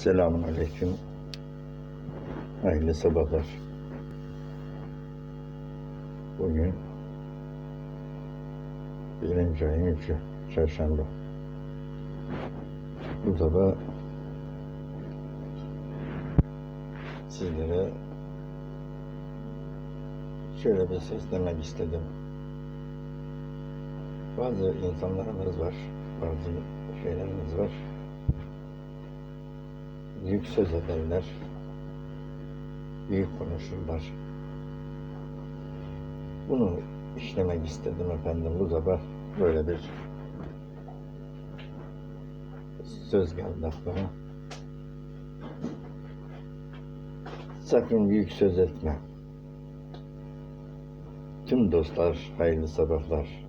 Selamun Aleyküm. Hayırlı sabahlar. Bugün birinci ayın üçü, çarşamba. Bu sabah sizlere şöyle bir seslemek istedim. Bazı insanlarımız var, bazı şeylerimiz var. Büyük söz ederler, büyük konuşurlar. Bunu işlemek istedim efendim bu sabah böyle bir söz geldi aklıma. Sakın büyük söz etme. Tüm dostlar hayırlı sabahlar.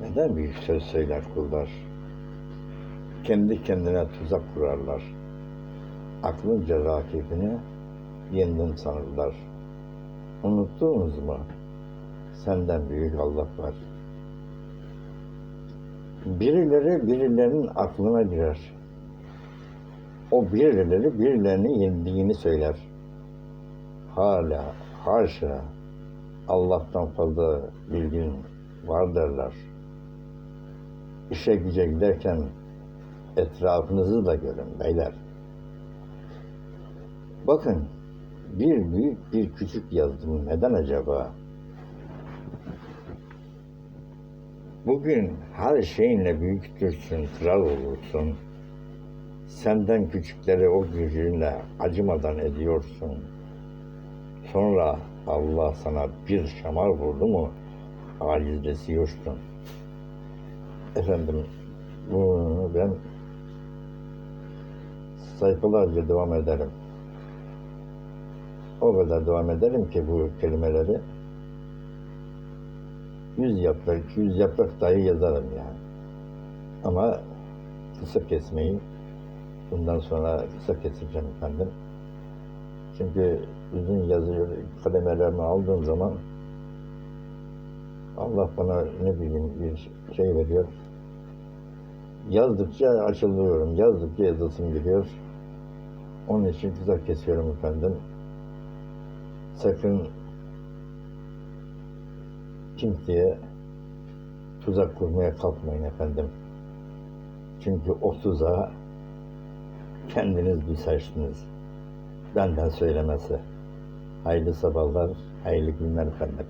Neden büyük söz söyler kullar? Kendi kendine tuzak kurarlar. Aklınca rakibini yendin sanırlar. Unuttunuz mu? Senden büyük Allah var. Birileri birilerinin aklına girer. O birileri birilerini yendiğini söyler. Hala, haşa, Allah'tan fazla bilgin var derler. İşe güce giderken etrafınızı da görün beyler. Bakın, bir büyük bir küçük yazdım. Neden acaba? Bugün her şeyinle büyüktürsün, kral olursun. Senden küçükleri o gücünle acımadan ediyorsun. Sonra Allah sana bir şamar vurdu mu acizlesiyorsun. Efendim, bunu ben sayfalarca devam ederim. O kadar devam ederim ki bu kelimeleri yüz yaprak, yüz yaprak dahi yazarım yani. Ama kısa kesmeyi bundan sonra kısa keseceğim efendim. Çünkü uzun yazı kelimelerimi aldığım zaman Allah bana ne bileyim bir şey veriyor. Yazdıkça açılıyorum, yazdıkça yazısım geliyor. Onun için kısa kesiyorum efendim. Sakın kimseye tuzak kurmaya kalkmayın efendim. Çünkü o tuzağa kendiniz düşersiniz. Benden söylemesi. Hayırlı sabahlar, hayırlı günler efendim.